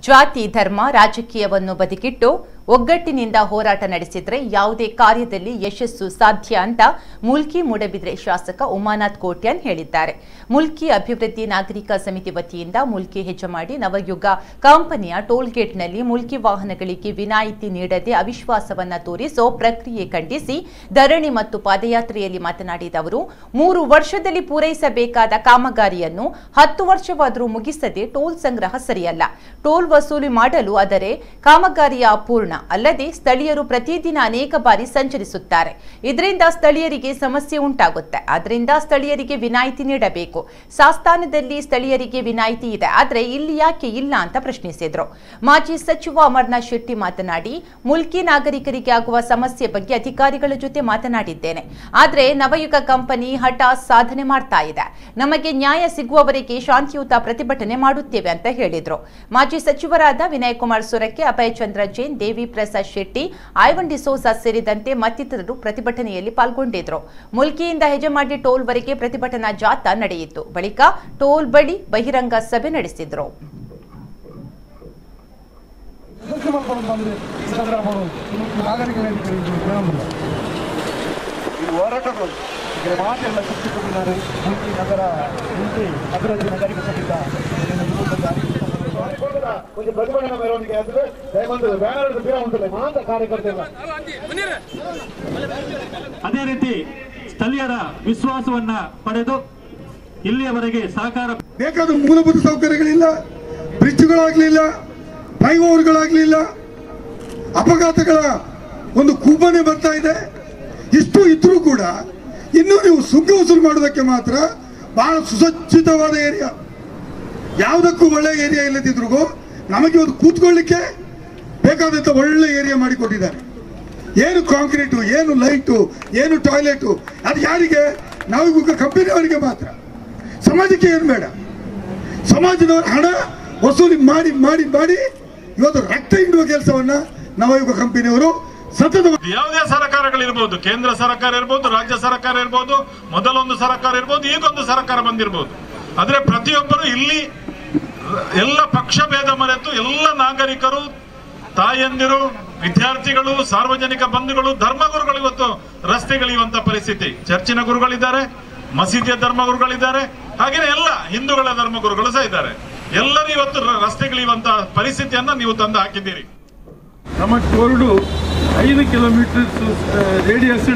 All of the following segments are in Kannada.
ಜಾತಿ ಧರ್ಮ ರಾಜಕೀಯವನ್ನು ಬದಿಗಿಟ್ಟು ಒಗ್ಗಟ್ಟಿನಿಂದ ಹೋರಾಟ ನಡೆಸಿದ್ರೆ ಯಾವುದೇ ಕಾರ್ಯದಲ್ಲಿ ಯಶಸ್ಸು ಸಾಧ್ಯ ಅಂತ ಮುಲ್ಕಿ ಮೂಡಬಿದ್ರೆ ಶಾಸಕ ಉಮಾನಾಥ್ ಕೋಟ್ಯಾನ್ ಹೇಳಿದ್ದಾರೆ. ಮುಲ್ಕಿ ಅಭಿವೃದ್ಧಿ ನಾಗರಿಕ ಸಮಿತಿ ವತಿಯಿಂದ ಮುಲ್ಕಿ ಹೆಜ್ಜಮಾಡಿ ನವಯುಗ ಕಂಪನಿಯ ಟೋಲ್ಗೇಟ್ನಲ್ಲಿ ಮುಲ್ಕಿ ವಾಹನಗಳಿಗೆ ವಿನಾಯಿತಿ ನೀಡದೆ ಅವಿಶ್ವಾಸವನ್ನು ತೋರಿಸೋ ಪ್ರಕ್ರಿಯೆ ಖಂಡಿಸಿ ಧರಣಿ ಮತ್ತು ಪಾದಯಾತ್ರೆಯಲ್ಲಿ ಮಾತನಾಡಿದ ಅವರು, ಮೂರು ವರ್ಷದಲ್ಲಿ ಪೂರೈಸಬೇಕಾದ ಕಾಮಗಾರಿಯನ್ನು ಹತ್ತು ವರ್ಷವಾದರೂ ಮುಗಿಸದೆ ಟೋಲ್ ಸಂಗ್ರಹ ಸರಿಯಲ್ಲ. ಟೋಲ್ ವಸೂಲಿ ಮಾಡಲು ಆದರೆ ಕಾಮಗಾರಿಯ ಅಪೂರ್ಣ ಅಲ್ಲದೆ ಸ್ಥಳೀಯರು ಪ್ರತಿದಿನ ಅನೇಕ ಬಾರಿ ಸಂಚರಿಸುತ್ತಾರೆ. ಇದರಿಂದ ಸ್ಥಳೀಯರಿಗೆ ಸಮಸ್ಯೆ ಉಂಟಾಗುತ್ತೆ. ಅದರಿಂದ ಸ್ಥಳೀಯರಿಗೆ ವಿನಾಯಿತಿ ನೀಡಬೇಕು. ಸಾಸ್ತಾನದಲ್ಲಿ ಸ್ಥಳೀಯರಿಗೆ ವಿನಾಯಿತಿ ಇದೆ. ಆದರೆ ಇಲ್ಲಿ ಯಾಕೆ ಇಲ್ಲ ಅಂತ ಪ್ರಶ್ನಿಸಿದ್ರು. ಮಾಜಿ ಸಚಿವ ಅಮರ್ನಾಥ್ ಶೆಟ್ಟಿ ಮಾತನಾಡಿ, ಮುಲ್ಕಿ ನಾಗರಿಕರಿಗೆ ಆಗುವ ಸಮಸ್ಯೆ ಬಗ್ಗೆ ಅಧಿಕಾರಿಗಳ ಜೊತೆ ಮಾತನಾಡಿದ್ದೇನೆ. ಆದರೆ ನವಯುಗ ಕಂಪನಿ ಹಠ ಸಾಧನೆ ಮಾಡ್ತಾ ಇದೆ. ನಮಗೆ ನ್ಯಾಯ ಸಿಗುವವರೆಗೆ ಶಾಂತಿಯುತ ಪ್ರತಿಭಟನೆ ಮಾಡುತ್ತೇವೆ ಅಂತ ಹೇಳಿದ್ರು. ಮಾಜಿ ಸಚಿವರಾದ ವಿನಯ್ ಕುಮಾರ್ ಸುರಕ್ಕೆ ಅಭಯಚಂದ್ರ ಜೈನ್ ದೇವಿ ಪ್ರಸಾದ್ ಶೆಟ್ಟಿ, ಐವನ್ ಡಿಸೋಸಾ ಸೇರಿದಂತೆ ಮತ್ತಿತರರು ಪ್ರತಿಭಟನೆಯಲ್ಲಿ ಪಾಲ್ಗೊಂಡಿದ್ದರು ಮುಲ್ಕಿಯಿಂದ ಹೆಜಮಾಡಿ ಟೋಲ್ ವರೆಗೆ ಪ್ರತಿಭಟನಾ ಜಾಥಾ ನಡೆಯಿತು. ಬಳಿಕ ಟೋಲ್ ಬಳಿ ಬಹಿರಂಗ ಸಭೆ ನಡೆಸಿದ್ರು. ಹೋರಾಟಗಳು ಮಾತೆಲ್ಲ ಸುತ್ತಿಕೊಂಡಿದ್ದಾರೆ ಮುಲ್ಕಿ ನಗರ, ಮುಲ್ಕಿ ಅಭಿವೃದ್ಧಿ ನಾಗರಿಕ ಒಂದು ಪ್ರತಿಭಟನೆ ಮೆರವಣಿಗೆ ಆದರೆ ದಯವಂತ ಬ್ಯಾನರ್ ಬೀರುವಂತಿಲ್ಲ ಮಾತ್ರ ಕಾರ್ಯಕರ್ತಲ್ಲ ಅದೇ ರೀತಿ ಸ್ಥಳೀಯರ ವಿಶ್ವಾಸವನ್ನ ಪಡೆದು ಇಲ್ಲಿಯವರೆಗೆ ಸಹಕಾರ ಬೇಕಾದ ಮೂಲಭೂತ ಸೌಕರ್ಯಗಳಿಲ್ಲ ಬ್ರಿಡ್ಜ್ಗಳಾಗಲಿಲ್ಲ ಫ್ಲೈಓವರ್ಗಳಾಗಲಿಲ್ಲ ಅಪಘಾತಗಳ ಒಂದು ಕೂಬನೆ ಬರ್ತಾ ಇದೆ. ಇಷ್ಟು ಇದ್ರೂ ಕೂಡ ಇನ್ನೂ ನೀವು ಸುಂಕ ವಸೂಲು ಮಾಡೋದಕ್ಕೆ ಮಾತ್ರ ಬಹಳ ಸುಸಜ್ಜಿತವಾದ ಏರಿಯಾ ಯಾವುದಕ್ಕೂ ಒಳ್ಳೆ ಏರಿಯಾ ಇಲ್ಲದಿದ್ರೂ ನಮಗೆ ಇವತ್ತು ಕೂತ್ಕೊಳ್ಳಿಕ್ಕೆ ಬೇಕಾದಂಥ ಒಳ್ಳೆ ಏರಿಯಾ ಮಾಡಿಕೊಟ್ಟಿದ್ದಾರೆ. ಏನು ಕಾಂಕ್ರೀಟು, ಏನು ಲೈಟು, ಏನು ಟಾಯ್ಲೆಟು, ಅದು ಯಾರಿಗೆ? ನಾವು ಕಂಪನಿಯವರಿಗೆ ಮಾತ್ರ. ಸಮಾಜಕ್ಕೆ ಏನು ಬೇಡ. ಸಮಾಜದವರು ಹಣ ವಸೂಲಿ ಮಾಡಿ ಮಾಡಿ ಮಾಡಿ ಇವತ್ತು ರಕ್ತ ಹಿಂಡುವ ಕೆಲಸವನ್ನ ನವಯುಗ ಕಂಪನಿಯವರು ಸತತ ಯಾವುದೇ ಸರ್ಕಾರಗಳಿರ್ಬೋದು, ಕೇಂದ್ರ ಸರ್ಕಾರ ಇರ್ಬೋದು, ರಾಜ್ಯ ಸರ್ಕಾರ ಇರ್ಬೋದು, ಮೊದಲೊಂದು ಸರ್ಕಾರ ಇರ್ಬೋದು, ಈಗೊಂದು ಸರ್ಕಾರ ಬಂದಿರ್ಬೋದು. ಆದ್ರೆ ಪ್ರತಿಯೊಬ್ಬರು ಇಲ್ಲಿ ಎಲ್ಲ ಪಕ್ಷ ಭೇದ ಮರೆತು ಎಲ್ಲ ನಾಗರಿಕರು, ತಾಯಂದಿರು, ವಿದ್ಯಾರ್ಥಿಗಳು, ಸಾರ್ವಜನಿಕ ಬಂಧುಗಳು, ಧರ್ಮಗುರುಗಳು ಇವತ್ತು ರಸ್ತೆಗಳಿಯುವಂತ ಪರಿಸ್ಥಿತಿ. ಚರ್ಚಿನ ಗುರುಗಳಿದ್ದಾರೆ, ಮಸೀದಿಯ ಧರ್ಮಗುರುಗಳಿದ್ದಾರೆ ಹಾಗೇನೆ ಎಲ್ಲ ಹಿಂದೂಗಳ ಧರ್ಮಗುರುಗಳು ಸಹ ಇದ್ದಾರೆ. ಎಲ್ಲರೂ ಇವತ್ತು ರಸ್ತೆಗಿಳಿಯುವಂತ ಪರಿಸ್ಥಿತಿಯನ್ನ ನೀವು ತಂದು ಹಾಕಿದ್ದೀರಿ. ನಮ್ಮ ಟೋರ್ಡು ಐದು ಕಿಲೋಮೀಟರ್ ರೇಡಿಯಸ್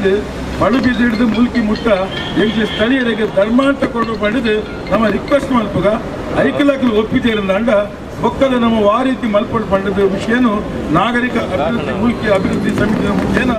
ಮಳುಬಿದ್ದು ಹಿಡಿದು ಮುಲ್ಕಿ ಮುಟ್ಟ. ಎಂಟು ಸ್ಥಳೀಯರಿಗೆ ಧರ್ಮಾಂತ ಕೊಡು ಪಡೆದು ನಮ್ಮ ರಿಕ್ವೆಸ್ಟ್ ಮಲ್ಪಗ ಐಕಲಕ್ಕಲು ಒಪ್ಪಿದ್ದೇರಂದ ಬೊಕ್ಕದ ನಮ್ಮ ವಾರೀತಿ ಮಲ್ಪಡು ಪಂಡದ ವಿಷಯನು ನಾಗರಿಕ ಅಭಿವೃದ್ಧಿ ಮುಖ್ಯ ಅಭಿವೃದ್ಧಿ ಸಮಿತಿಯ ಮುಖೇನ